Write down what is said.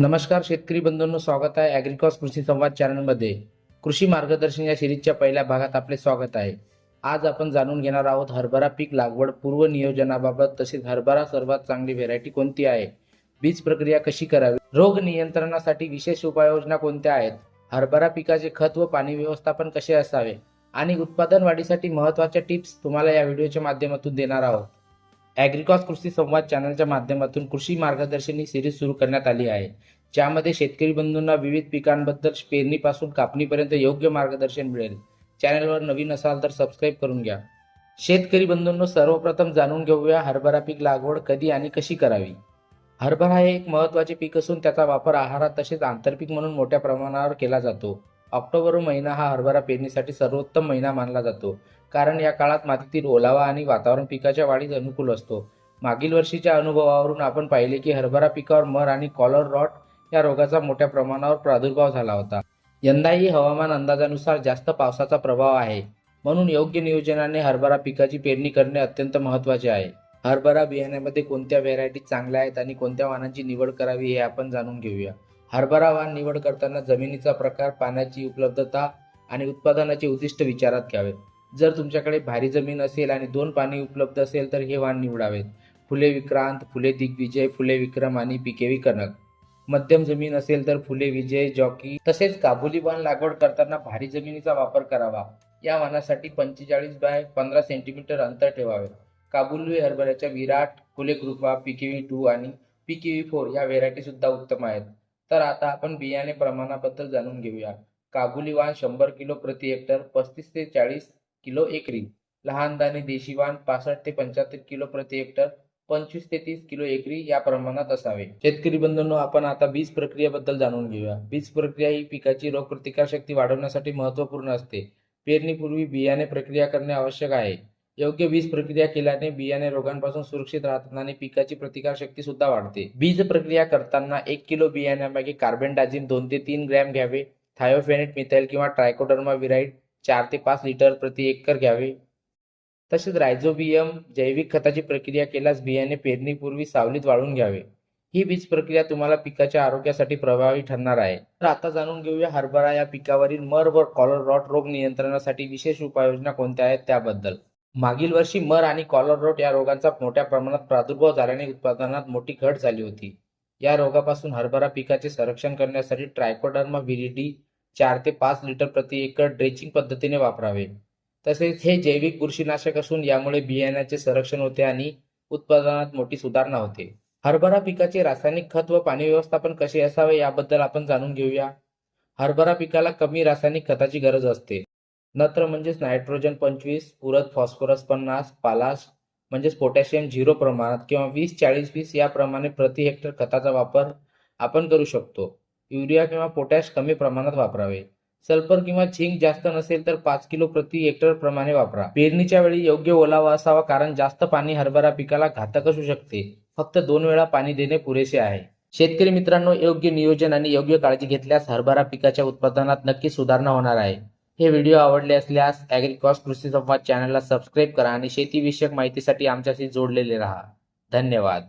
नमस्कार शेतकरी बंधूंनो स्वागत आहे ॲग्रिकॉस कृषी संवाद चॅनलमध्ये. कृषी मार्गदर्शन या सिरीजच्या पहिल्या भागात आपले स्वागत आहे. आज आपण जाणून घेणार आहोत हरभरा पीक लागवड पूर्व नियोजनाबाबत तसेच हरभरा सर्वात चांगली व्हेरायटी कोणती आहे? बीज प्रक्रिया कशी करावी? रोग नियंत्रणासाठी विशेष उपाययोजना कोणत्या आहेत? हरभरा पिकाचे खत व पाणी व्यवस्थापन कसे असावे? आणि उत्पादन वाढीसाठी महत्त्वाच्या टिप्स तुम्हाला या व्हिडिओच्या माध्यमातून देणार आहोत. ॲग्रिकॉस कृषी संवाद चॅनलच्या माध्यमातून कृषी मार्गदर्शन ही सिरीज सुरू करण्यात आली आहे. ज्यामध्ये शेतकरी बंधूंना विविध पिकांबद्दल पेरणीपासून कापणीपर्यंत योग्य मार्गदर्शन मिळेल. चॅनलवर नवीन असाल तर सबस्क्राईब करून घ्या. शेतकरी बंधूंनो सर्वप्रथम जाणून घेऊया हरभरा पीक लागवड कधी आणि कशी करावी. हरभरा हे एक महत्त्वाचे पीक असून त्याचा वापर आहारात तसेच आंतरपीक म्हणून मोठ्या प्रमाणावर केला जातो. ऑक्टोबर महिना हा हरभरा पेरणीसाठी सर्वोत्तम महिना मानला जातो. कारण या काळात मातीतील ओलावा आणि वातावरण पिकाच्या वाढीस अनुकूल असतो. मागील वर्षीच्या अनुभवावरून आपण पाहिले की हरभरा पिकावर मर आणि कॉलर रॉट या रोगाचा मोठ्या प्रमाणावर प्रादुर्भाव झाला होता. यंदाही हवामान अंदाजानुसार जास्त पावसाचा प्रभाव आहे. म्हणून योग्य नियोजनाने हरभरा पिकाची पेरणी करणे अत्यंत महत्त्वाचे आहे. हरभरा बियाण्यामध्ये कोणत्या व्हेरायटी चांगल्या आहेत आणि कोणत्या वाहनांची निवड करावी हे आपण जाणून घेऊया. हरभरा वाण निवड करताना जमिनीचा प्रकार पाण्याची उपलब्धता आणि उत्पादनाचे उद्दिष्ट विचारात घ्यावे जर तुमच्याकडे भारी जमीन असेल आणि दोन पाणी उपलब्ध असेल तर हे वाण निवडावेत. फुले विक्रांत फुले दिग्विजय फुले विक्रम आणि पिकेवी कनक मध्यम जमीन असेल तर फुले विजय जॉकी तसेच काबुली वाण लागवड करताना भारी जमिनीचा वापर करावा. या वाणासाठी पंचेचाळीस बाय पंधरा सेंटीमीटर अंतर ठेवावे. काबुली हरभऱ्याच्या विराट फुले ग्रुपा पिकेवी टू आणि पिकेवी फोर या व्हेरायटी सुद्धा उत्तम आहेत. तर आता आपण बियाणे प्रमाणाबद्दल जाणून घेऊया. काबुली वाण शंभर किलो प्रति हेक्टर पस्तीस ते चाळीस किलो एकरी. लहान दाणे देशी वाण पासष्ट ते पंच्याहत्तर किलो प्रति हेक्टर पंचवीस ते तीस किलो एकरी या प्रमाणात असावे. शेतकरी बंधूंनो आपण आता बीज प्रक्रियेबद्दल जाणून घेऊया. बीज प्रक्रिया ही पिकाची रोगप्रतिकार शक्ती वाढवण्यासाठी महत्त्वपूर्ण असते. पेरणीपूर्वी बियाणे प्रक्रिया करणे आवश्यक आहे. योग्य बीज प्रक्रिया केल्याने बियाणे रोगांपासून सुरक्षित राहतात आणि पिकाची प्रतिकार शक्ती सुद्धा वाढते. बीज प्रक्रिया करताना एक किलो बियाण्यामागे कार्बन डायझिन दोन ते तीन ग्रॅम घ्यावे थायोफेनेट मिथाईल किंवा ट्रायकोडर्मा विराईड चार ते पाच लिटर प्रति एकर घ्यावे. तसेच रायझोबियम जैविक खताची प्रक्रिया केल्यास बियाणे पेरणीपूर्वी सावलीत वाळून घ्यावे. ही बीज प्रक्रिया तुम्हाला पिकाच्या आरोग्यासाठी प्रभावी ठरणार आहे. तर आता जाणून घेऊया हरभरा या पिकावरील मर व कॉलर रॉट रोग नियंत्रणासाठी विशेष उपाययोजना कोणत्या आहेत त्याबद्दल. मागील वर्षी मर आणि कॉलर या रोगांचा मोठ्या प्रमाणात प्रादुर्भाव झाल्याने उत्पादनात मोठी घट झाली होती. या रोगापासून हरभरा पिकाचे संरक्षण करण्यासाठी ट्रायकोडर्मा व्हिरिडी चार ते पाच लिटर प्रति एकर ड्रेचिंग पद्धतीने वापरावे. तसेच हे जैविक बुरशीनाशक असून यामुळे बियाण्याचे संरक्षण होते आणि उत्पादनात मोठी सुधारणा होते. हरभरा पिकाचे रासायनिक खत व पाणी व्यवस्थापन कसे असावे याबद्दल आपण जाणून घेऊया. हरभरा पिकाला कमी रासायनिक खताची गरज असते. नत्र म्हणजेच नायट्रोजन पंचवीस पुरत फॉस्फरस पन्नास पालास म्हणजेच पोटॅशियम झिरो प्रमाणात किंवा वीस चाळीस वीस याप्रमाणे प्रति हेक्टर खताचा वापर आपण करू शकतो. युरिया किंवा पोटॅश कमी प्रमाणात वापरावे. सल्फर किंवा झिंक जास्त नसेल तर पाच किलो प्रति हेक्टर प्रमाणे वापरा. पेरणीच्या वेळी योग्य ओलावा असावा कारण जास्त पाणी हरभरा पिकाला घातक असू शकते. फक्त दोन वेळा पाणी देणे पुरेसे आहे. शेतकरी मित्रांनो योग्य नियोजन आणि योग्य काळजी घेतल्यास हरभरा पिकाच्या उत्पादनात नक्की सुधारणा होणार आहे. हे व्हिडिओ आवडले असल्यास ॲग्रिकॉस कृषी संवाद चॅनलला सबस्क्राईब करा आणि शेतीविषयक माहितीसाठी आमच्याशी जोडलेले राहा. धन्यवाद.